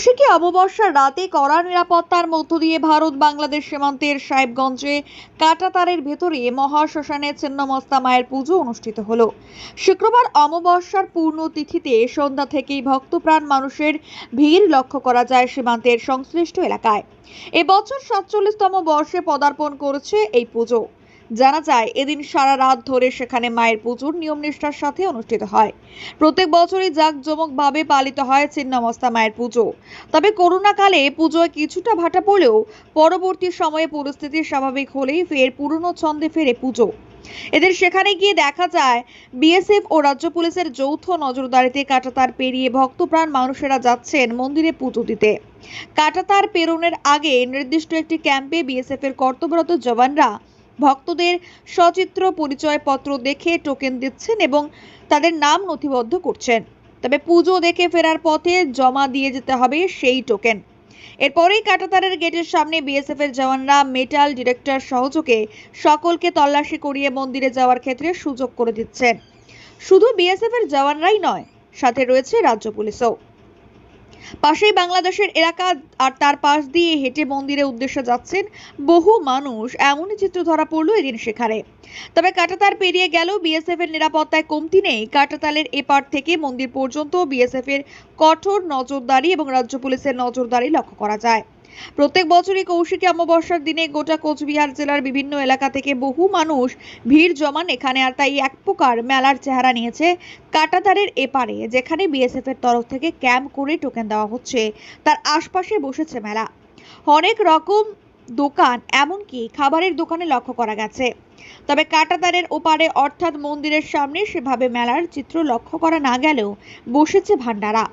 কৌশিকী অমাবস্যার রাতে কড়া নিরাপত্তার মধ্য দিয়ে ভারত বাংলাদেশ সীমান্তের সাহেবগঞ্জে কাটাতারের ভেতরে মহাশ্মশানে ছিন্নমস্তা মায়ের পুজো অনুষ্ঠিত হলো। শুক্রবার অমাবস্যার পূর্ণ তিথিতে সন্ধ্যা থেকেই ভক্তপ্রাণ মানুষের ভিড় লক্ষ্য করা যায় সীমান্তের সংশ্লিষ্ট এলাকায়। এবছর সাতচল্লিশতম বর্ষে পদার্পণ করেছে এই পুজো। জানা যায়, এদিন সারা রাত ধরে সেখানে মায়ের পুজোর নিয়ম নিষ্ঠার সাথে অনুষ্ঠিত হয়। প্রত্যেক বছরই জাঁকজমকভাবে পালিত হয় ছিন্নমস্তা মায়ের পুজো। তবে করোনাকালে পুজোয় কিছুটা ভাটা পড়লেও পরবর্তী সময়ে পরিস্থিতি স্বাভাবিক হলেই ফের পুরনো ছন্দে ফেরে পুজো। এদের সেখানে গিয়ে দেখা যায়, বিএসএফ ও রাজ্য পুলিশের যৌথ নজরদারিতে কাটাতার পেরিয়ে ভক্তপ্রাণ মানুষেরা যাচ্ছেন মন্দিরে পুজো দিতে। কাটাতার পেরোনের আগে নির্দিষ্ট একটি ক্যাম্পে বিএসএফ এর কর্তব্যরত জওয়ানরা ভক্তদের সচিত্র পরিচয়পত্র দেখে টোকেন দিচ্ছেন এবং তাদের নাম নথিবদ্ধ করছেন। তবে পুজো দেখে ফেরার পথে জমা দিয়ে যেতে হবে সেই টোকেন এরপরেই কাটাতারের গেটের সামনে বিএসএফ এর জওয়ানরা মেটাল ডিরেক্টর সহযোগে সকলকে তল্লাশি করিয়ে মন্দিরে যাওয়ার ক্ষেত্রে সুযোগ করে দিচ্ছেন। শুধু বিএসএফ এর জওয়ানরাই নয়, সাথে রয়েছে রাজ্য পুলিশও। পাশেই বাংলাদেশের এলাকা, আর তার পাশ দিয়ে হেঁটে মন্দিরের উদ্দেশ্যে যাচ্ছেন বহু মানুষ। এমনই চিত্র ধরা পড়ল এদিন সেখানে। তবে কাটাতার পেরিয়ে গেল বিএসএফ এর নিরাপত্তায় কমতি নেই। কাটাতালের এপার থেকে মন্দির পর্যন্ত বিএসএফ এর কঠোর নজরদারি এবং রাজ্য পুলিশের নজরদারি লক্ষ্য করা যায়। প্রত্যেক বছরই কৌশিকী অমাবস্যার দিনে গোটা কোচবিহার জেলার বিভিন্ন এলাকা থেকে বহু মানুষ ভিড় জমান এখানে, আর তাই এক প্রকার মেলার চেহারা নিয়েছে কাটাতারের এপারে, যেখানে বিএসএফ এর তরফ থেকে ক্যাম্প করে টোকেন দেওয়া হচ্ছে। তার আশপাশে বসেছে মেলা। অনেক রকম দোকান, এমনকি খাবারের দোকানে লক্ষ্য করা গেছে। তবে কাটাতারের ওপারে, অর্থাৎ মন্দিরের সামনে, সেভাবে মেলার চিত্র লক্ষ্য করা না গেলেও বসেছে ভান্ডারা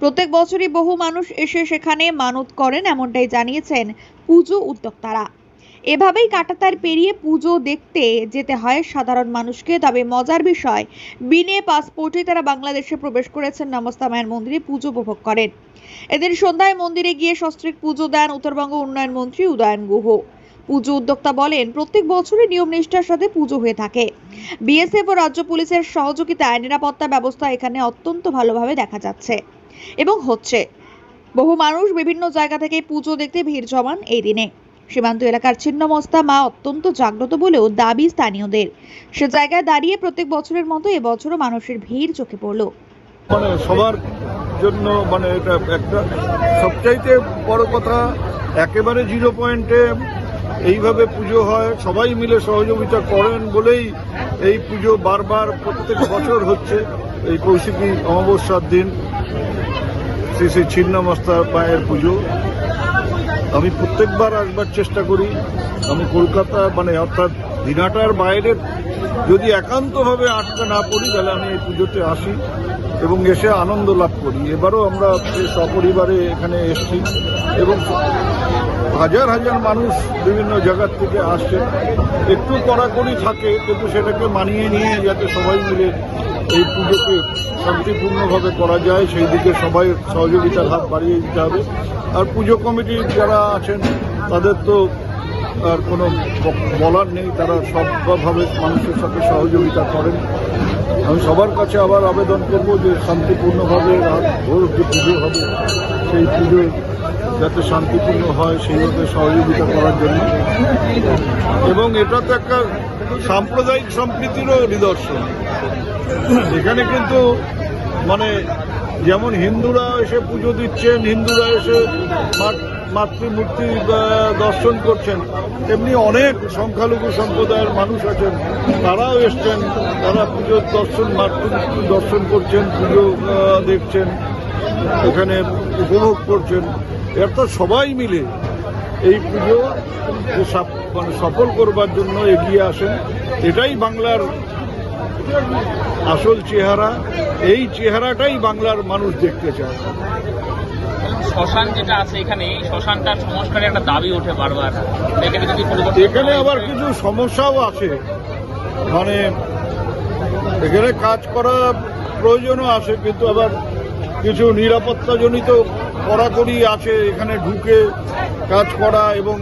প্রত্যেক বছরই বহু মানুষ এসে সেখানে মানত করেন, এমনটাই জানিয়েছেন পুজো উদ্যোক্তারা। এভাবেই কাটাতার পেরিয়ে পুজো দেখতে যেতে হয় সাধারণ মানুষকে। তবে মজার বিষয়, বিনে পাসপোর্টে তারা বাংলাদেশে প্রবেশ করেছেন, নমস্তা মায়ের মন্দিরে পুজো উপভোগ করেন। এদিন সন্ধ্যায় মন্দিরে গিয়ে সস্ত্রিক পুজো দেন উত্তরবঙ্গ উন্নয়ন মন্ত্রী উদয়ন গুহ। পুজো উদ্যোক্তা বলেন, প্রত্যেক বছরই নিয়ম নিষ্ঠার সাথে পুজো হয়ে থাকে। বিএসএফ ও রাজ্য পুলিশের সহযোগিতায় নিরাপত্তা ব্যবস্থা এখানে অত্যন্ত ভালোভাবে দেখা যাচ্ছে। এবং হচ্ছে, বহু মানুষ বিভিন্ন জায়গা থেকে পুজো দেখতে ভিড় জমান এই দিনে। সীমান্ত এলাকার ছিন্নমস্তা মা অত্যন্ত জাগ্রত বলেও দাবি স্থানীয়দের। সে জায়গায় দাঁড়িয়ে প্রত্যেক বছরের মতো এবছরও মানুষের ভিড় চোখে পড়ল। মানে সবার জন্য মানে এটা একটা সবচাইতে বড় কথা, একেবারে জিরো পয়েন্টে এইভাবে পুজো হয়, সবাই মিলে সহযোগিতা করেন বলেই এই পুজো বারবার প্রত্যেক বছর হচ্ছে। এই কৌশিকী অমাবস্যার দিন শ্রী শ্রী ছিন্নমস্তা পায়ের পুজো। আমি প্রত্যেকবার আসবার চেষ্টা করি। আমি কলকাতা মানে অর্থাৎ দিনাটার বাইরে যদি একান্তভাবে আটকে না পড়ি, তাহলে আমি এই পুজোতে আসি এবং এসে আনন্দ লাভ করি। এবারও আমরা সপরিবারে এখানে এসেছি এবং হাজার হাজার মানুষ বিভিন্ন জায়গার থেকে আসছে একটু কড়াকড়ি থাকে, কিন্তু সেটাকে মানিয়ে নিয়ে যাতে সবাই মিলে এই পুজোকে শান্তিপূর্ণভাবে করা যায়, সেই দিকে সবাই সহযোগিতার হাত বাড়িয়ে দিতে হবে। আর পুজো কমিটির যারা আছেন, তাদের তো আর কোনো বলার নেই, তারা সবভাবে মানুষের সাথে সহযোগিতা করেন। আমি সবার কাছে আবার আবেদন করব যে শান্তিপূর্ণভাবে ভোর যে পুজো হবে, সেই পুজো যাতে শান্তিপূর্ণ হয়, সেইভাবে সহযোগিতা করার জন্য। এবং এটা তো একটা সাম্প্রদায়িক সম্প্রীতিরও নিদর্শন। এখানে কিন্তু মানে যেমন হিন্দুরা এসে পুজো দিচ্ছেন, হিন্দুরা এসে মাতৃমূর্তি দর্শন করছেন, তেমনি অনেক সংখ্যালঘু সম্প্রদায়ের মানুষ আছেন। তারাও এসছেন, তারা পুজোর দর্শন, মাতৃমূর্তি দর্শন করছেন, পুজো দেখছেন, এখানে উপভোগ করছেন। এর তো সবাই মিলে এই পুজো মানে সফল করবার জন্য এগিয়ে আসেন এটাই বাংলার আসল চেহারা। এই চেহারাটাই বাংলার মানুষ দেখতে চায়। শ্মশান যেটা আছে এখানে এই শ্মশানটার সংস্কারের একটা দাবি ওঠে বারবার। এখানে যদি এখানে আবার কিছু সমস্যাও আছে। মানে এখানে কাজ করা প্রয়োজনও আছে কিন্তু আবার কিছু নিরাপত্তাজনিত কড়াকড়ি আছে এখানে ঢুকে কাজ করা এবং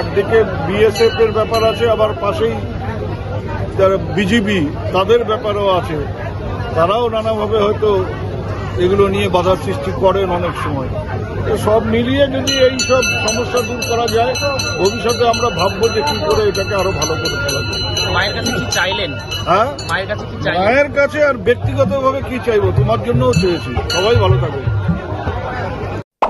একদিকে বিএসএফ এর ব্যাপার আছে আবার পাশেই যারা বিজিবি তাদের ব্যাপারও আছে। তারাও নানাভাবে হয়তো এগুলো নিয়ে বাধার সৃষ্টি করেন অনেক সময়। তো সব মিলিয়ে যদি এই সব সমস্যা দূর করা যায় ভবিষ্যতে আমরা ভাববো যে কি করে এটাকে আরও ভালো করে ফেলা যায়। মায়ের কাছে কি চাইলেন? হ্যাঁ? মায়ের কাছে কি চাইলেন? মায়ের কাছে আর ব্যক্তিগতভাবে কি চাইব? তোমার জন্যও চেয়েছি। সবাই ভালো থাকবে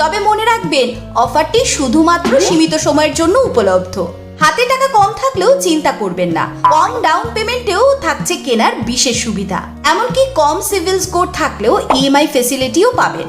তবে মনে রাখবেন অফারটি শুধুমাত্র সীমিত সময়ের জন্য উপলব্ধ। হাতে টাকা কম থাকলেও চিন্তা করবেন না কম ডাউন পেমেন্টেও থাকছে কেনার বিশেষ সুবিধা। এমনকি কম সিভিল স্কোর থাকলেও ইএমআই ফেসিলিটিও পাবেন।